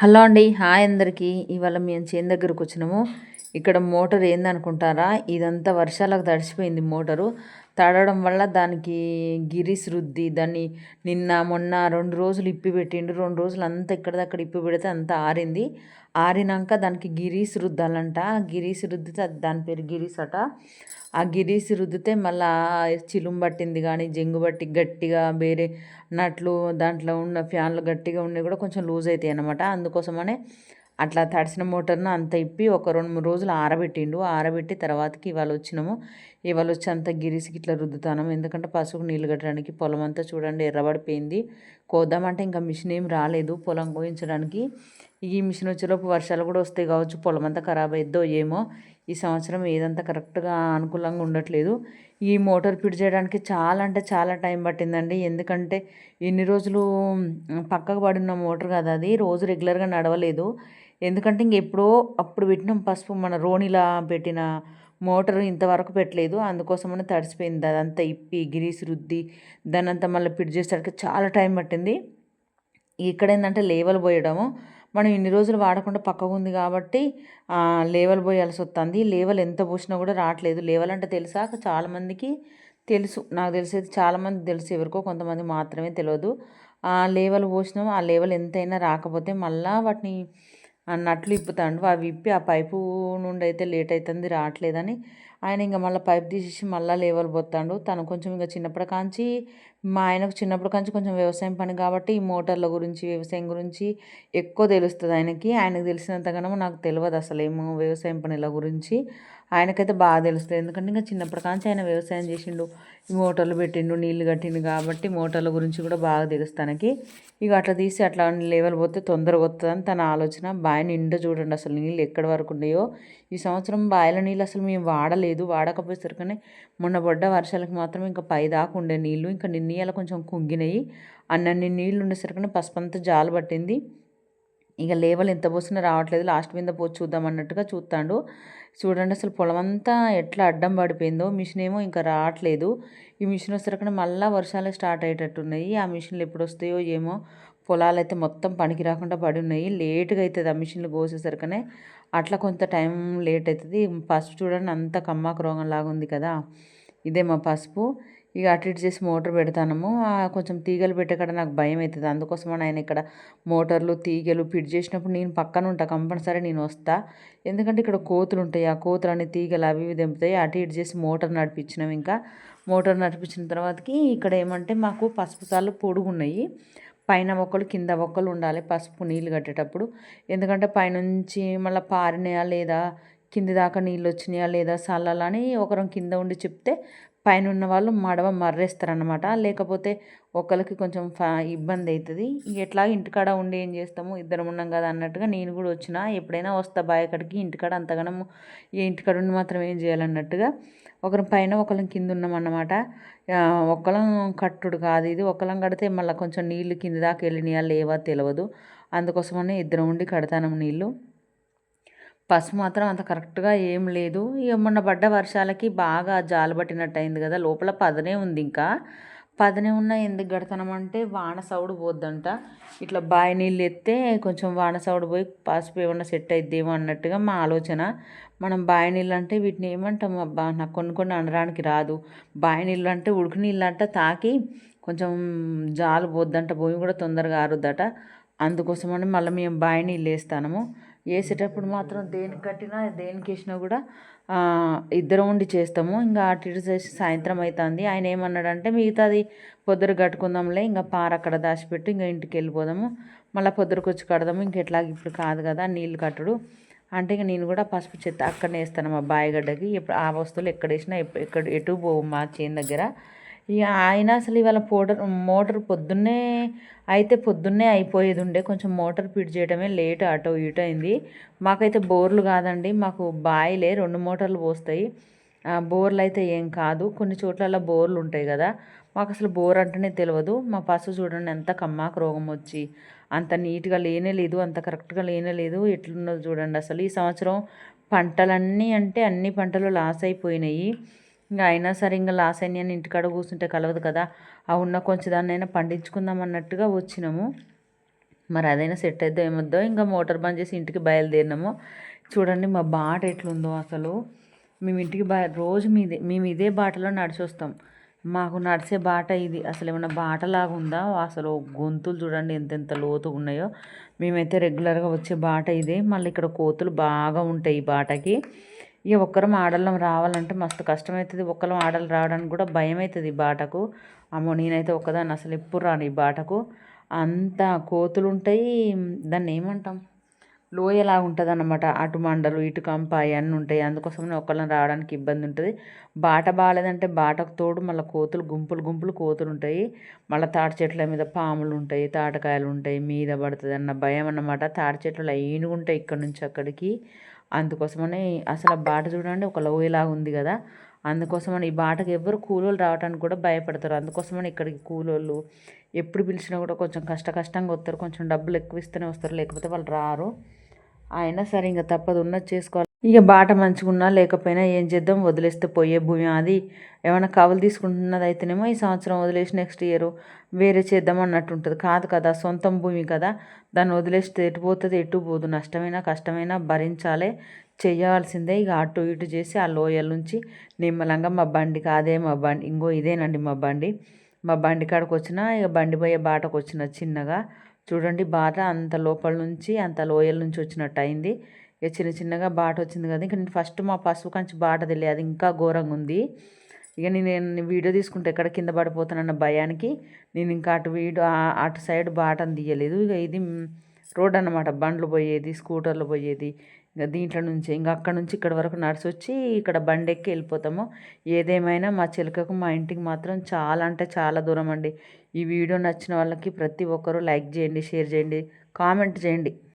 Hello అండి hi అందరికీ. ఇవాళ మేము చేను దగ్గరకు వచ్చినాము. ఇక్కడ మోటార్ ఏందనుకుంటారా? ఇదంతా వర్షాలకు తడిసిపోయింది మోటారు. తడవడం వల్ల దానికి గిరిస్ రుద్ది దాన్ని నిన్న మొన్న రెండు రోజులు ఇప్పి పెట్టిండు. రెండు రోజులు అంతా ఎక్కడిదక్కడ ఇప్పి పెడితే అంతా ఆరింది. ఆరినాక దానికి గిరీస్ రుద్దాలంట గిరీస్ రుద్దితే దాని పేరు గిరీస్ అట ఆ గిరీస్ రుద్దితే మళ్ళీ చిలుం పట్టింది కానీ జంగు బట్టి గట్టిగా వేరే నట్లు దాంట్లో ఉన్న ఫ్యాన్లు గట్టిగా ఉండి కూడా కొంచెం లూజ్ అవుతాయి అన్నమాట. అందుకోసమనే అట్లా తడిసిన మోటార్ను అంత ఇప్పి ఒక రెండు మూడు రోజులు ఆరబెట్టిండు. ఆరబెట్టి తర్వాతకి ఇవాళ వచ్చినాము. ఇవాళ వచ్చి అంత గిరిసికి ఇట్లా రుద్దుతాము ఎందుకంటే పసుపు నీళ్ళు కట్టడానికి పొలం అంతా చూడండి ఎర్రబడిపోయింది. కోద్దామంటే ఇంకా మిషన్ ఏం రాలేదు. పొలం కోయించడానికి ఈ మిషన్ వచ్చేలోపు వర్షాలు కూడా వస్తాయి కావచ్చు. పొలం అంతా ఖరాబ్ అయిద్దో ఏమో. ఈ సంవత్సరం ఏదంతా కరెక్ట్గా అనుకూలంగా ఉండట్లేదు. ఈ మోటార్ ఫిట్ చేయడానికి చాలా అంటే చాలా టైం పట్టిందండి. ఎందుకంటే ఎన్ని రోజులు పక్కకు పడిన మోటార్ కదా అది. రోజు రెగ్యులర్గా నడవలేదు. ఎందుకంటే ఇంకెప్పుడో అప్పుడు పెట్టినాం పసుపు మన రోణిలా పెట్టిన మోటార్ ఇంతవరకు పెట్టలేదు. అందుకోసమని తడిసిపోయింది అదంతా ఇప్పి గిరీసి రుద్ది దాని అంతా మళ్ళీ ఫిట్ చేసేసరికి చాలా టైం పట్టింది. ఇక్కడ ఏంటంటే లేవలు పోయడము. మనం ఇన్ని రోజులు వాడకుండా పక్కకు ఉంది కాబట్టి లేవలు పోయాల్సి వస్తుంది లేవలు ఎంత పోసినా కూడా రావట్లేదు. లేవల్ అంటే తెలుసా చాలామందికి తెలుసు. నాకు తెలిసేది చాలామంది తెలుసు. ఎవరికో కొంతమంది మాత్రమే తెలియదు ఆ లేవలు పోసినాము. ఆ లేవల్ ఎంతైనా రాకపోతే మళ్ళీ వాటిని నట్లు ఇప్పుతాండు. అవి విప్పి ఆ పైపు నుండి అయితే లేట్ అవుతుంది రావట్లేదని ఆయన ఇంకా మళ్ళీ పైప్ తీసేసి మళ్ళీ లేవలు పోతాడు తను కొంచెం ఇంకా చిన్నప్పటి కాంచి మా ఆయనకు చిన్నప్పటి కాంచి కొంచెం వ్యవసాయం పని కాబట్టి ఈ మోటార్ల గురించి వ్యవసాయం గురించి ఎక్కువ తెలుస్తుంది ఆయనకి. ఆయనకు తెలిసినంతగానో నాకు తెలియదు అసలు ఏమో వ్యవసాయం పనుల గురించి. ఆయనకైతే బాగా తెలుస్తుంది. ఎందుకంటే ఇంకా చిన్నప్పటి కాంచి ఆయన వ్యవసాయం చేసిండు మోటార్లు పెట్టిండు నీళ్ళు కట్టిండు కాబట్టి మోటార్ల గురించి కూడా బాగా తెలుసు తనకి. ఇక అట్లా తీసి అట్లా లెవెల్ పోతే తొందరగా వస్తుందని తన ఆలోచన. బావి నిండా చూడండి అసలు నీళ్ళు ఎక్కడి వరకు ఉన్నాయో. ఈ సంవత్సరం బావిలో నీళ్ళు అసలు మేము వాడలేదు వాడకపోయేసరికనే మొన్న పడ్డ వర్షాలకు మాత్రం ఇంకా పై దాకా ఉండే నీళ్ళు ఇంకా నిన్నీయాల కొంచెం కుంగినాయి. అన్నన్ని నీళ్ళు ఉండేసరికనే పసుపంతా జాలు పట్టింది. ఇక లేవలు ఎంత పోసినా రావట్లేదు. లాస్ట్ మీద పోసి చూద్దాం అన్నట్టుగా చూస్తాడు. చూడండి అసలు పొలం అంతా ఎట్లా అడ్డం పడిపోయిందో. మిషన్ ఏమో ఇంకా రావట్లేదు. ఈ మిషన్ వచ్చేసరికి మళ్ళీ వర్షాలు స్టార్ట్ అయ్యేటట్టున్నాయి. ఆ మిషన్లు ఎప్పుడు వస్తాయో ఏమో పొలాలు అయితే మొత్తం పనికి రాకుండా పడి ఉన్నాయి. లేటుగా అవుతుంది ఆ మిషన్లు కోసేసరికనే. అట్లా కొంత టైం లేట్ అవుతుంది పసుపు చూడండి అంత కమ్మాకు రోగంలాగా ఉంది కదా. ఇదే మా పసుపు. ఇక అటు ఇటు చేసి మోటార్ పెడతాము కొంచెం తీగలు పెట్టేకడ నాకు భయం అవుతుంది అందుకోసమని ఆయన ఇక్కడ మోటార్లు తీగలు ఫిట్ చేసినప్పుడు నేను పక్కన ఉంటా. కంపల్సరీ నేను వస్తా. ఎందుకంటే ఇక్కడ కోతులు ఉంటాయి. ఆ కోతులు అనే తీగలు అవి ఇవి దింపుతాయి అటు ఇటు చేసి మోటార్ నడిపించినాం ఇంకా. మోటార్ నడిపించిన తర్వాతకి ఇక్కడ ఏమంటే మాకు పసుపు సార్లు పొడుగున్నాయి. పైన ఒకళ్ళు కింద ఒకళ్ళు ఉండాలి పసుపు నీళ్ళు కట్టేటప్పుడు. ఎందుకంటే పైనుంచి మళ్ళీ పారినాయా లేదా కింది దాకా నీళ్ళు వచ్చినాయా లేదా చల్లాలని ఒకరం కింద ఉండి చెప్తే పైన ఉన్న వాళ్ళు మడవ మర్రేస్తారనమాట లేకపోతే ఒకరికి కొంచెం ఇబ్బంది అవుతుంది ఎట్లా ఇంటికాడ ఉండి ఏం చేస్తాము? ఇద్దరం ఉన్నాం కదా అన్నట్టుగా నేను కూడా వచ్చిన ఎప్పుడైనా వస్తా బాయ్ అక్కడికి ఇంటికాడ అంతగానము ఏ ఇంటికాడ ఉండి మాత్రం ఏం చేయాలన్నట్టుగా ఒకరి పైన ఒకరం కింద ఉన్నామన్నమాట ఒకళ్ళం కట్టుడు కాదు ఇది. ఒకళ్ళం కడితే మళ్ళీ కొంచెం నీళ్ళు కింద దాకా వెళ్ళినాయా లేవా తెలియదు అందుకోసమని ఇద్దరం ఉండి కడతాను నీళ్ళు. పసుపు మాత్రం అంత కరెక్ట్గా ఏం లేదు. ఇక మొన్న పడ్డ వర్షాలకి బాగా జాలు పట్టినట్టు అయింది కదా. లోపల పదనే ఉంది ఇంకా. పదనే ఉన్న ఎందుకు కడతానమంటే వాన సౌడు పోద్దంట. ఇట్లా బావి నీళ్ళు ఎత్తే కొంచెం వాన సౌడు పోయి పసుపు ఏమన్నా సెట్ అయిద్దేమో అన్నట్టుగా మా ఆలోచన. మనం బావి నీళ్ళు అంటే వీటిని ఏమంటాం అబ్బా నాకు కొన్ని కొన్ని అనడానికి రాదు. బావి నీళ్ళు అంటే ఉడుకు నీళ్ళు అంట తాకి కొంచెం జాలు పోద్దంట భూమి కూడా తొందరగా ఆరుద్దట. అందుకోసమని మళ్ళీ మేము బావి నీళ్ళు వేస్తాము వేసేటప్పుడు మాత్రం దేనికి కట్టినా దేనికి వేసినా కూడా ఇద్దరం ఉండి చేస్తాము. ఇంకా అటు ఇటు చేసి సాయంత్రం అవుతుంది ఆయన ఏమన్నాడంటే మిగతాది పొద్దురు కట్టుకుందాంలే ఇంకా పార అక్కడ దాచిపెట్టి ఇంకా ఇంటికి వెళ్ళిపోదాము. మళ్ళీ పొద్దురుకు వచ్చి కడదాము. ఇంకెట్లా ఇప్పుడు కాదు కదా నీళ్ళు కట్టడు. అంటే ఇక నేను కూడా పసుపు చెత్త అక్కడనే వేస్తాను మా బాయిగడ్డకి. ఎప్పుడు ఆ వస్తువులు ఎక్కడ వేసినా ఎక్కడ ఎటు పోవు మా చేను దగ్గర. ఇక ఆయన అసలు ఇవాళ పౌడర్ మోటార్ పొద్దున్నే అయితే పొద్దున్నే అయిపోయేది ఉండే. కొంచెం మోటార్ ఫిట్ చేయడమే లేట్ అటో ఇటు అయింది. మాకైతే బోర్లు కాదండి మాకు బాయిలే రెండు మోటార్లు పోస్తాయి. బోర్లు అయితే ఏం కాదు. కొన్ని చోట్ల బోర్లు ఉంటాయి కదా మాకు అసలు బోర్ అంటేనే తెలియదు మా పసు చూడండి ఎంత కమ్మాకు రోగం వచ్చి అంత నీట్గా లేనే లేదు అంత కరెక్ట్గా లేనే లేదు. ఎట్లున్నదో చూడండి అసలు. ఈ సంవత్సరం పంటలన్నీ అంటే అన్ని పంటలు లాస్ అయిపోయినాయి. ఇంకా అయినా సరే ఇంకా లాస్ అయినా ఇంటికాడ కూర్చుంటే కలవదు కదా. ఆ ఉన్న కొంచెం దాన్నైనా పండించుకుందాం అన్నట్టుగా వచ్చినాము. మరి అదైనా సెట్ అయిద్దో ఏమొద్దో ఇంకా మోటార్ బంద్ చేసి ఇంటికి బయలుదేరినాము. చూడండి మా బాట ఎట్లుందో అసలు. మేము ఇంటికి బయ రోజు మీదే మేము ఇదే బాటలో నడిచి వస్తాం మాకు నడిచే బాట ఇది. అసలు ఏమన్నా బాటలాగా ఉందా అసలు గొంతులు చూడండి ఎంతెంత లోతుగా ఉన్నాయో. మేమైతే రెగ్యులర్గా వచ్చే బాట ఇదే. మళ్ళీ ఇక్కడ కోతులు బాగా ఉంటాయి ఈ బాటకి. ఇక ఒక్కరం ఆడలం రావాలంటే మస్తు కష్టమవుతుంది ఒక్కరం ఆడలు రావడానికి కూడా భయం అవుతుంది ఈ బాటకు. అమ్మో నేనైతే ఒక్కదాన్ని అసలు ఎప్పుడు రాను ఈ బాటకు. అంత కోతులు ఉంటాయి దాన్ని ఏమంటాం? లోయలా ఉంటుంది అన్నమాట అటు మండలు ఇటు కంప అవన్నీ ఉంటాయి అందుకోసమే ఒకళ్ళని రావడానికి ఇబ్బంది ఉంటుంది బాట బాగాలేదంటే బాటకు తోడు మళ్ళీ కోతులు గుంపులు గుంపులు కోతులు ఉంటాయి మళ్ళీ తాటి చెట్ల మీద పాములు ఉంటాయి తాటకాయలు ఉంటాయి మీద పడుతుంది అన్న భయం అన్నమాట తాటి చెట్లు లైన్గా ఉంటాయి ఇక్కడ నుంచి అక్కడికి. అందుకోసమని అసలు ఆ బాట చూడండి ఒక లోయలాగా ఉంది కదా. అందుకోసమని ఈ బాటకు ఎవరు కూలోళ్ళు రావడానికి కూడా భయపడతారు. అందుకోసమని ఇక్కడికి కూలోళ్ళు ఎప్పుడు పిలిచినా కూడా కొంచెం కష్ట కష్టంగా వస్తారు. కొంచెం డబ్బులు ఎక్కువ ఇస్తేనే వస్తారు. లేకపోతే వాళ్ళు రారు. అయినా సరే ఇంకా తప్పదు. ఉన్నది చేసుకోవాలి. ఇక బాట మంచిగున్నా లేకపోయినా ఏం చేద్దాం? వదిలేస్తే పోయే భూమి అది. ఏమైనా కవలు తీసుకుంటున్నది అయితేనేమో ఈ సంవత్సరం వదిలేసి నెక్స్ట్ ఇయర్ వేరే చేద్దాం అన్నట్టు ఉంటుంది కాదు కదా సొంతం భూమి కదా. దాన్ని వదిలేస్తే ఎటు పోతుంది ఎటు పోదు. నష్టమైనా కష్టమైనా భరించాలి. చేయాల్సిందే ఇక అటు ఇటు చేసి ఆ లోయల నుంచి నిమ్మలంగా మా బండి కాదే మా బండి. ఇంకో ఇదేనండి మా బండి. మా బండి కాడకు వచ్చిన ఇక బండి పోయే బాటకు వచ్చిన చిన్నగా. చూడండి బాట అంత లోపల నుంచి అంత లోయల నుంచి వచ్చినట్టు అయింది ఇక చిన్న చిన్నగా బాట వచ్చింది కదా ఇంకా నేను ఫస్ట్ మా పసుపు కంచి బాట తెలియదు అది ఇంకా ఘోరంగా ఉంది. ఇక నేను వీడియో తీసుకుంటే ఎక్కడ కింద పడిపోతానన్న భయానికి నేను ఇంకా అటు వీడియో అటు సైడ్ బాటను తీయలేదు. ఇక ఇది రోడ్ అన్నమాట బండ్లు పోయేది స్కూటర్లు పోయేది ఇంకా దీంట్లో నుంచి ఇంకా అక్కడ నుంచి ఇక్కడ వరకు నడిచి వచ్చి ఇక్కడ బండి ఎక్కి వెళ్ళిపోతాము. ఏదేమైనా మా చిలకకు మా ఇంటికి మాత్రం చాలా అంటే చాలా దూరం అండి. ఈ వీడియో నచ్చిన వాళ్ళకి ప్రతి ఒక్కరూ లైక్ చేయండి షేర్ చేయండి కామెంట్ చేయండి.